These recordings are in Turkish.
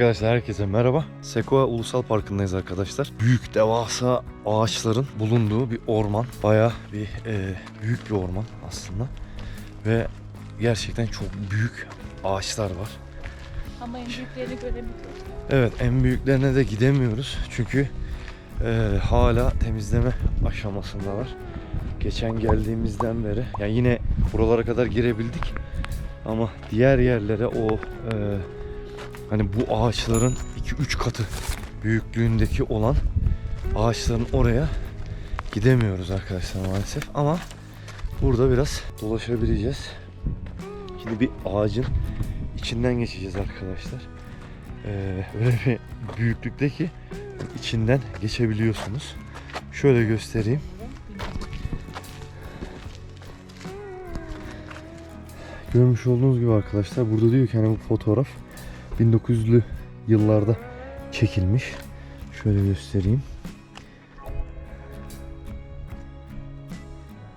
Arkadaşlar herkese merhaba. Sekoa Ulusal Parkı'ndayız arkadaşlar. Büyük devasa ağaçların bulunduğu bir orman. Baya bir e, büyük bir orman aslında. Ve gerçekten çok büyük ağaçlar var. Ama en büyüklerini göremiyoruz. Evet en büyüklerine de gidemiyoruz. Çünkü e, hala temizleme aşamasındalar. Geçen geldiğimizden beri yani yine buralara kadar girebildik. Ama diğer yerlere o e, hani bu ağaçların 2-3 katı büyüklüğündeki olan ağaçların oraya gidemiyoruz arkadaşlar maalesef. Ama burada biraz dolaşabileceğiz. Şimdi bir ağacın içinden geçeceğiz arkadaşlar. Ee, öyle bir büyüklükte ki içinden geçebiliyorsunuz. Şöyle göstereyim. Görmüş olduğunuz gibi arkadaşlar burada diyor ki hani bu fotoğraf 1900'lü yıllarda çekilmiş. Şöyle göstereyim.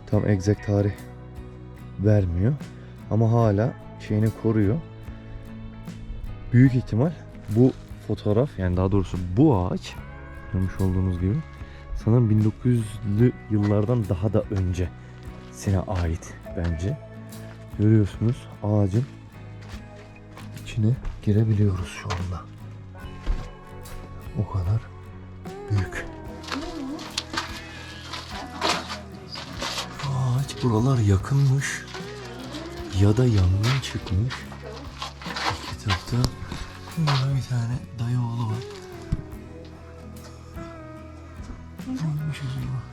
Tam exact tarih vermiyor. Ama hala şeyini koruyor. Büyük ihtimal bu fotoğraf yani daha doğrusu bu ağaç görmüş olduğunuz gibi sanırım 1900'lü yıllardan daha da önce sine ait bence. Görüyorsunuz ağacın içine girebiliyoruz şu anda. O kadar büyük. Ağaç buralar yakınmış ya da yangın çıkmış. İki tarafta burada bir tane dayı oğlu var. Neymiş acaba?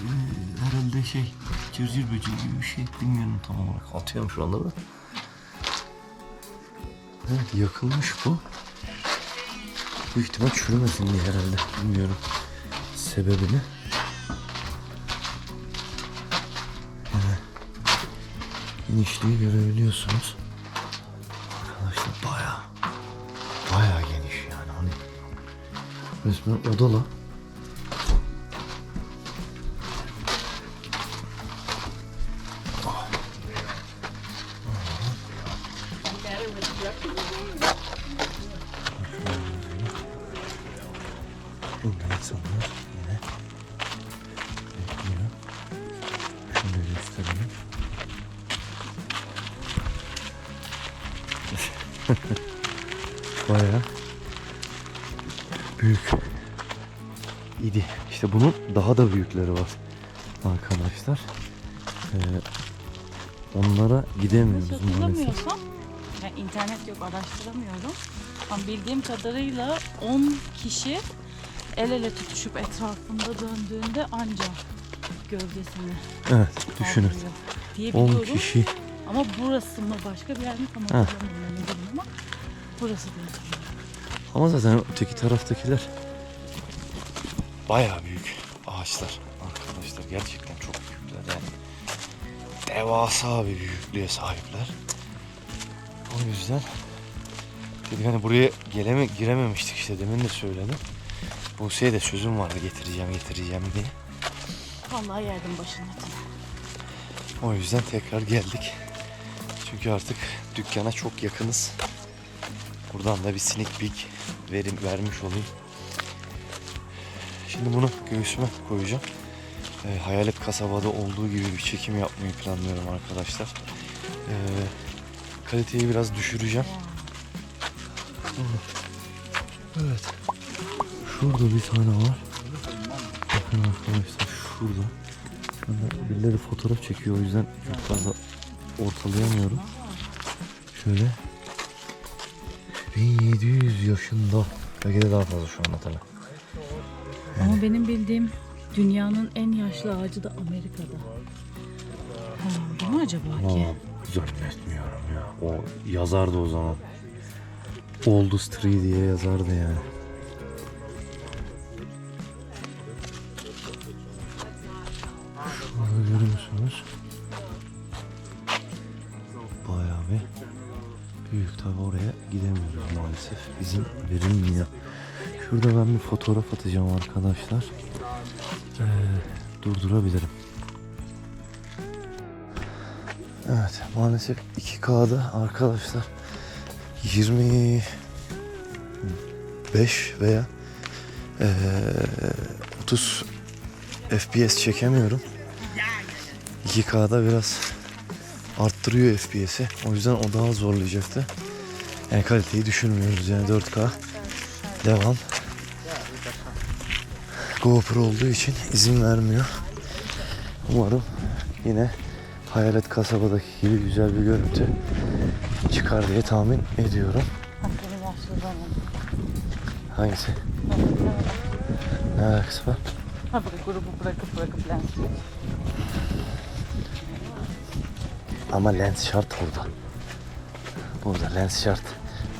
Ee, herhalde şey cırcır böceği gibi bir şey bilmiyorum tam olarak atıyorum şu anda da. Evet yakılmış bu. Büyük ihtimal çürümesin diye herhalde bilmiyorum sebebini. Yani genişliği görebiliyorsunuz. Arkadaşlar baya baya geniş yani hani resmen odalı. İşte bunun daha da büyükleri var arkadaşlar. Ee, onlara gidemiyoruz Yanlış maalesef. yani internet yok araştıramıyorum. Ama bildiğim kadarıyla 10 kişi el ele tutuşup etrafında döndüğünde anca gövdesini Evet düşünün. kaldırıyor diye 10 biliyorum. kişi Ama burası mı başka bir yer mi tam Ha. hatırlamıyorum ama burası diye. Ama zaten öteki taraftakiler baya büyük ağaçlar arkadaşlar. Gerçekten çok büyükler yani. Devasa bir büyüklüğe sahipler. O yüzden dedik hani buraya geleme girememiştik işte demin de söyledim. Buse'ye de sözüm vardı getireceğim getireceğim diye. Vallahi yerdim başının etini. O yüzden tekrar geldik. Çünkü artık dükkana çok yakınız. Buradan da bir sneak peek verim, vermiş olayım. Şimdi bunu göğsüme koyacağım. Ee, Hayalet kasabada olduğu gibi bir çekim yapmayı planlıyorum arkadaşlar. Ee, kaliteyi biraz düşüreceğim. Evet. Şurada bir tane var. Bakın arkadaşlar şurada. Şu anda birileri fotoğraf çekiyor o yüzden çok fazla ortalayamıyorum. Şöyle 1700 yaşında. Belki de daha fazla şu anda tabii. Ama benim bildiğim dünyanın en yaşlı ağacı da Amerika'da. Ha, değil mi acaba ki? Valla zannetmiyorum ya. O yazardı o zaman. Oldest Tree diye yazardı yani. Şurada görüyorsunuz. Bayağı bir büyük tabi oraya gidemiyoruz maalesef. İzin verilmiyor. Şurada ben bir fotoğraf atacağım arkadaşlar. Ee, durdurabilirim. Evet maalesef 2K'da arkadaşlar 20 45 veya eee 30 FPS çekemiyorum. 2K'da biraz arttırıyor FPS'i. O yüzden o daha zorlayacaktı. Yani kaliteyi düşürmüyoruz yani 4K. Devam. GoPro olduğu için izin vermiyor. Umarım yine Hayalet kasabadaki gibi güzel bir görüntü çıkar diye tahmin ediyorum. Hangisi? Ne alakası var? Grubu bırakıp bırakıp lens. Ama lens şart burada. Burada lens şart.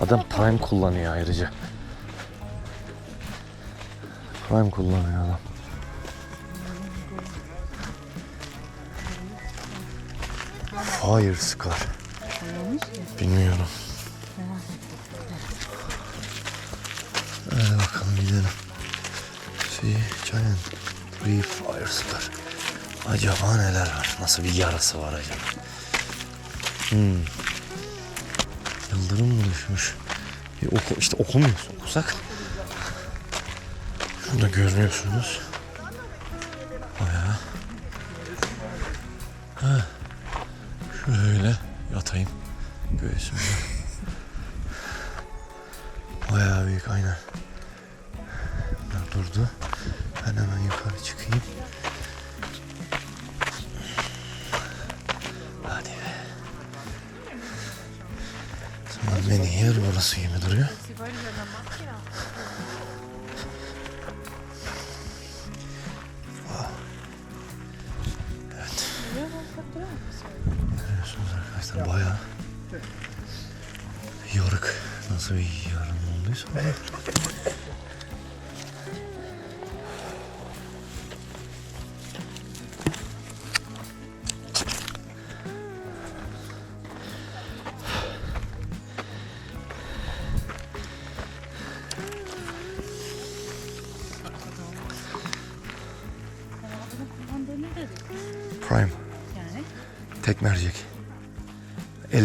Adam prime kullanıyor ayrıca. Prime kullanıyor adam. Fire Scar. Bilmiyorum. Hadi bakalım gidelim. See Giant Three Fire Scar. Acaba neler var? Nasıl bir yarası var acaba? Hmm. Yıldırım mı düşmüş? Bir oku, işte okumuyoruz. Okusak. Şurada görüyorsunuz. Bayağı. Ha. Şöyle yatayım. Göğsümde. Bayağı büyük aynen. Bayağı yoruk. Nasıl bir yarım olduysa? Prime. Yani Tek mercek.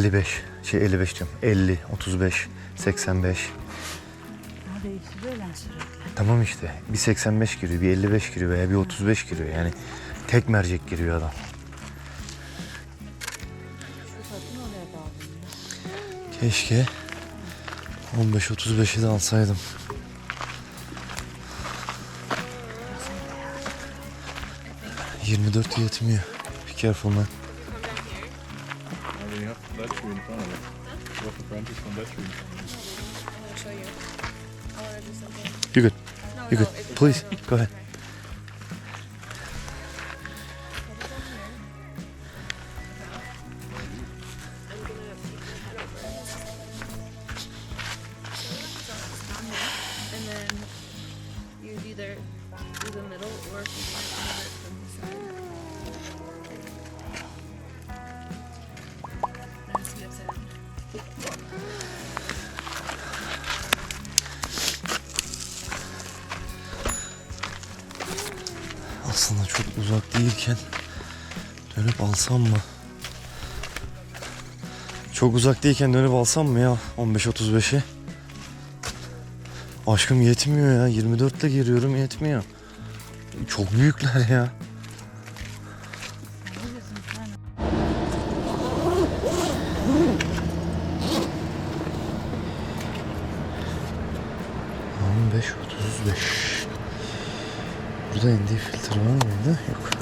55. Şey 55 diyorum. 50, 35, 85. ha değiştiriyor lens sürekli. Tamam işte. Bir 85 giriyor, bir 55 giriyor veya bir 35 giriyor. Yani tek mercek giriyor adam. Keşke 15-35'i de alsaydım. ...24 yetmiyor. Be careful man. branches from that tree. I show you. I want to do something. You're good. No, You're no, good. it's Please, go ahead. And then you either do the middle or if you değilken dönüp alsam mı? Çok uzak değilken dönüp alsam mı ya 15-35'i? Aşkım yetmiyor ya 24 ile giriyorum yetmiyor. Çok büyükler ya. Sen? 15 35. Burada ND filtre var mıydı? Yok.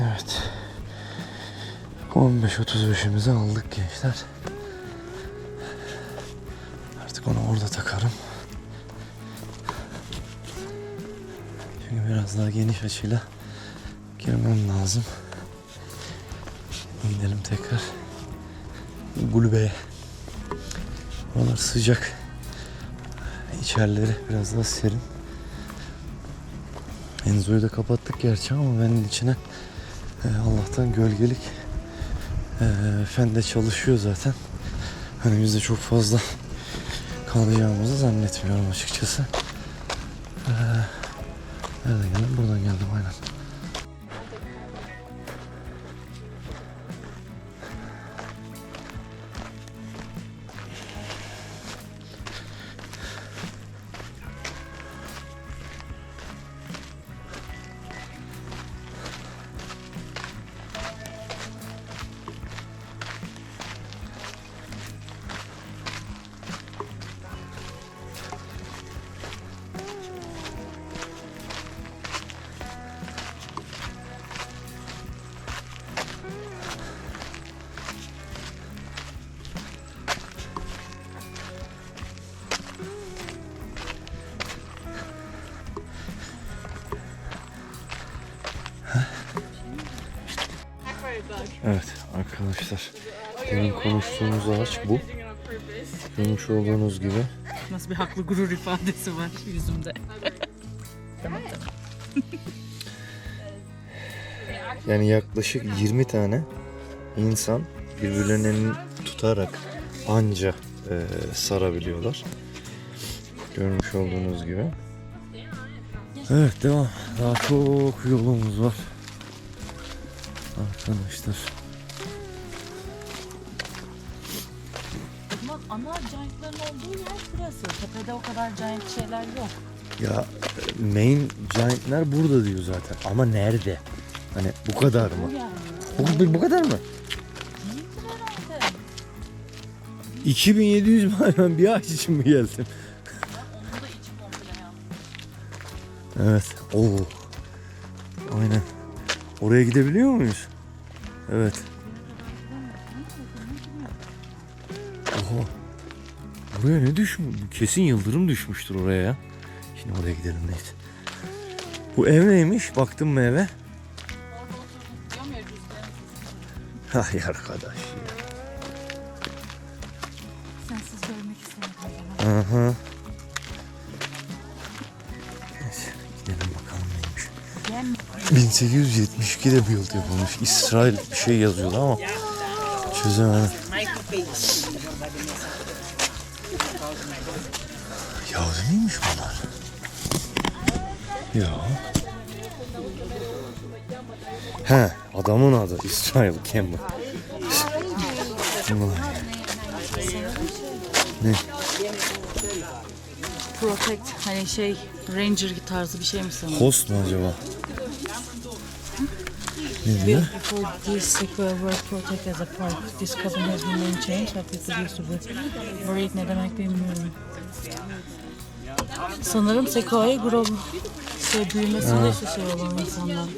Evet. 15-35'imizi aldık gençler. Artık onu orada takarım. Çünkü biraz daha geniş açıyla girmem lazım. Gidelim tekrar kulübeye. Oralar sıcak. İçerileri biraz daha serin. Enzo'yu da kapattık gerçi ama benim içine e, Allah'tan gölgelik e, fen de çalışıyor zaten. Hani biz de çok fazla kalacağımızı zannetmiyorum açıkçası. E, Nereden geldim? Buradan geldim aynen. Arkadaşlar. Demin konuştuğumuz ağaç bu. Görmüş olduğunuz gibi. Nasıl bir haklı gurur ifadesi var yüzümde. Yani yaklaşık 20 tane insan birbirlerinin tutarak anca e, sarabiliyorlar. Görmüş olduğunuz gibi. Evet devam. Daha çok yolumuz var. Arkadaşlar. Kadar giant şeyler yok. Ya main giantler burada diyor zaten. Ama nerede? Hani bu kadar Bu mı? yani. Bu, bu kadar mı? Değildir herhalde. 2700 mi hayvan bir ağaç için mi geldim? Evet. Oo. Aynen. Oraya gidebiliyor muyuz? Evet. Buraya ne düşmüş? Kesin yıldırım düşmüştür oraya ya. Şimdi oraya gidelim neyse. Bu ev neymiş? Baktın mı eve? Rüzgarın Hay arkadaş ya. Sensiz görmek istemedim. Aha. Neyse gidelim bakalım neymiş. Gel 1872'de build yapılmış. İsrail bir şey yazıyordu ama çözemedim. Miymiş bunlar? Ya. He, adamın adı İsrail Campbell. Vay. Protect hani şey Ranger tarzı bir şey mi sanırım? Host mu acaba? Ne diyor? Before this sequel were protected as a park, this cabin has been named change after it used to be buried ne demek bilmiyorum. Sanırım Sequoia Grove şey büyümesinde işte şey olan insanlar.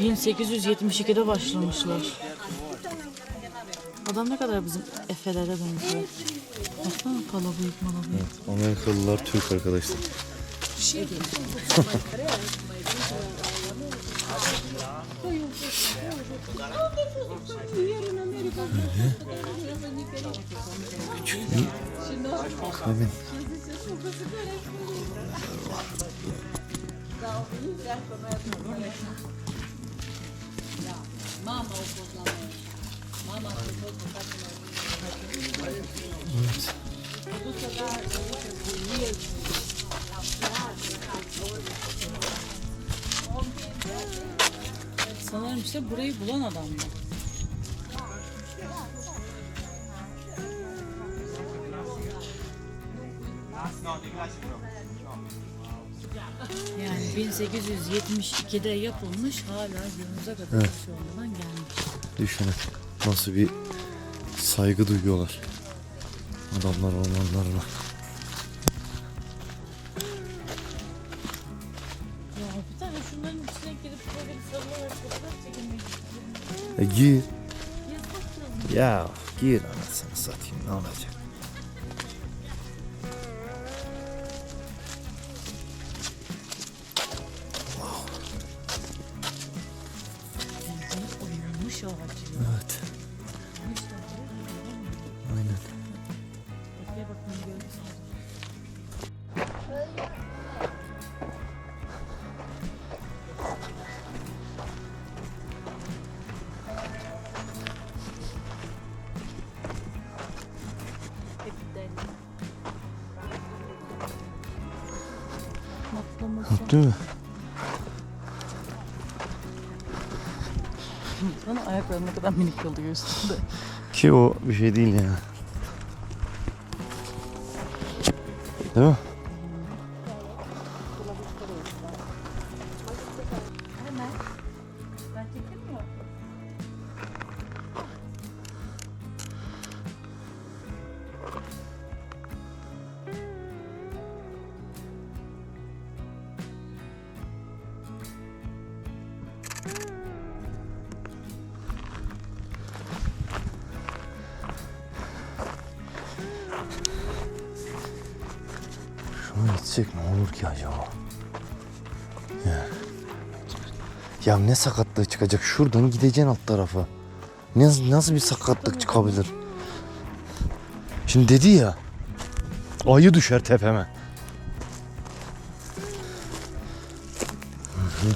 1872'de başlamışlar. Adam ne kadar bizim Efe'lere benziyor. Baksana palabıyık malabıyık. Amerikalılar Türk arkadaşlar. Küçük bir kabin. Sanırım işte burayı bulan adam mı? 1872'de yapılmış hala günümüze kadar Evet. şey olmadan gelmiş. Düşünün nasıl bir saygı duyuyorlar adamlar ormanlarına. Ya bir tane şunların içine girip böyle bir sarılarak fotoğraf çekilmek istiyorum. E gir. Ya gir anasını satayım ne olacak? Değil mi? Sana ayakların ne kadar minik oldu göğsünde. Ki o bir şey değil yani. Değil mi? Gitsek ne olur ki acaba? Ya. Ya ne sakatlığı çıkacak? Şuradan gideceksin alt tarafa. Ne, nasıl bir sakatlık çıkabilir? Şimdi dedi ya. Ayı düşer tepeme. Hı hı.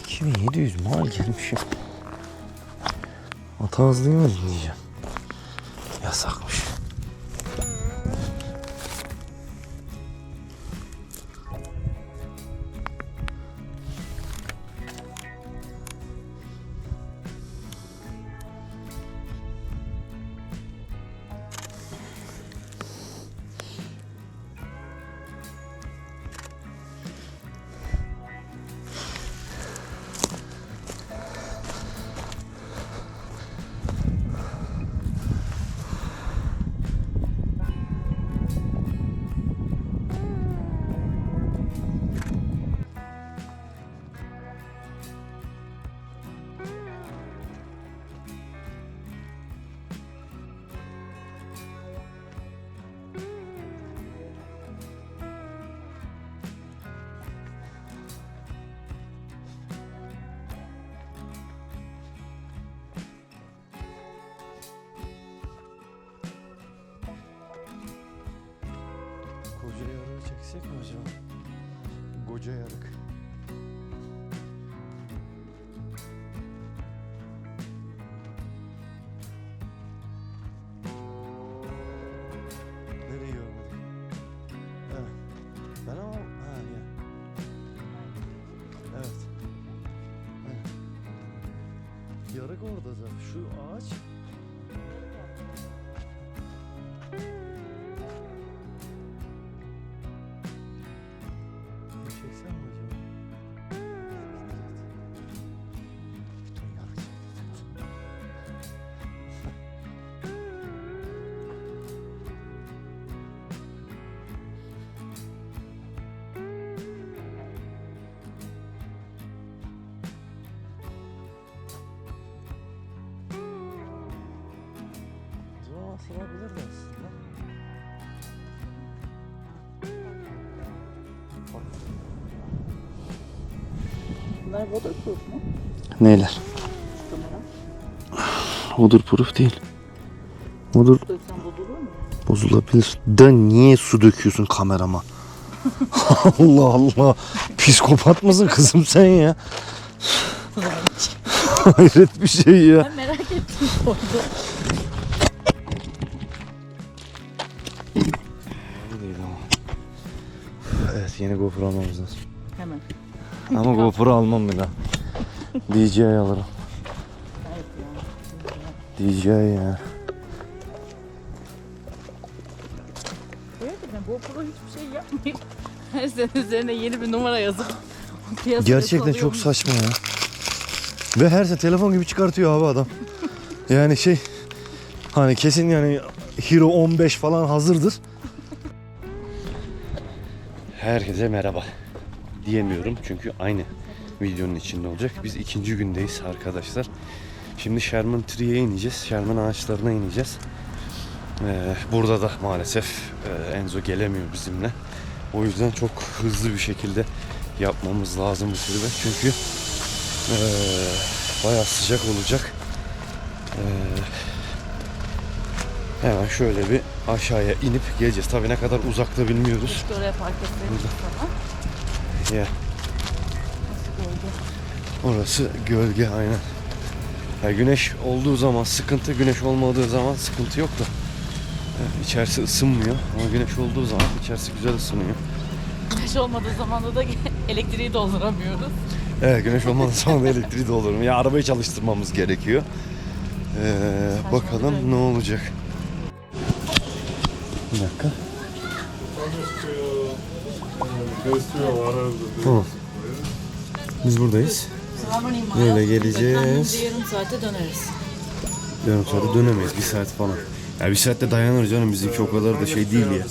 2700 mal gelmişim. Ata hızlıyı mı dinleyeceğim? Yasakmış. Çeksek mi acaba? Koca yarık. Nereyi görmedik? Ha. Ben ama... Ha ya. Evet. Yarık orada zaten. Şu ağaç O zaman asılabilirdi aslında. Bunlar waterproof mu? Neyler? Waterproof değil. Water bozulabilir. Da niye su döküyorsun kamerama? Allah Allah. Psikopat mısın kızım sen ya? Hayret bir şey ya. Ben merak ettim orada. Yeni GoPro almamız lazım. Hemen. Ama GoPro almam daha. DJI alırım. Evet ya. DJI ya. Gerçekten GoPro hiçbir şey yapmıyor. Her sene üzerine yeni bir numara yazıp piyasaya Gerçekten çok salıyormuş. saçma ya. Ve her sene telefon gibi çıkartıyor abi adam. Yani şey hani kesin yani Hero 15 falan hazırdır. Herkese merhaba. Diyemiyorum çünkü aynı videonun içinde olacak. Biz ikinci gündeyiz arkadaşlar. Şimdi Sherman Tree'ye ineceğiz. Sherman ağaçlarına ineceğiz. Ee, burada da maalesef e, Enzo gelemiyor bizimle. O yüzden çok hızlı bir şekilde yapmamız lazım bu sürü çünkü e, bayağı sıcak olacak. E, hemen şöyle bir aşağıya inip geleceğiz. Tabii ne kadar uzakta bilmiyoruz. Keşke oraya park etseydik. Ya, Nasıl orası gölge aynen. Ya güneş olduğu zaman sıkıntı, güneş olmadığı zaman sıkıntı yok da. e, içerisi ısınmıyor ama güneş olduğu zaman içerisi güzel ısınıyor. Güneş olmadığı zamanda da elektriği dolduramıyoruz. Evet güneş olmadan sonra da elektriği doldurma. Ya arabayı çalıştırmamız gerekiyor. Ee, bakalım ne olacak. Bir dakika. Tamam. Biz buradayız. Böyle geleceğiz. Yarım saate döneriz. Yarım saate dönemeyiz. Bir saat falan. Ya bir saatte dayanır canım. Bizimki o kadar da şey değil ya.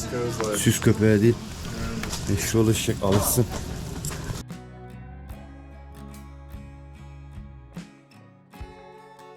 Süs köpeği değil. Eşi ulaşacak alışsın.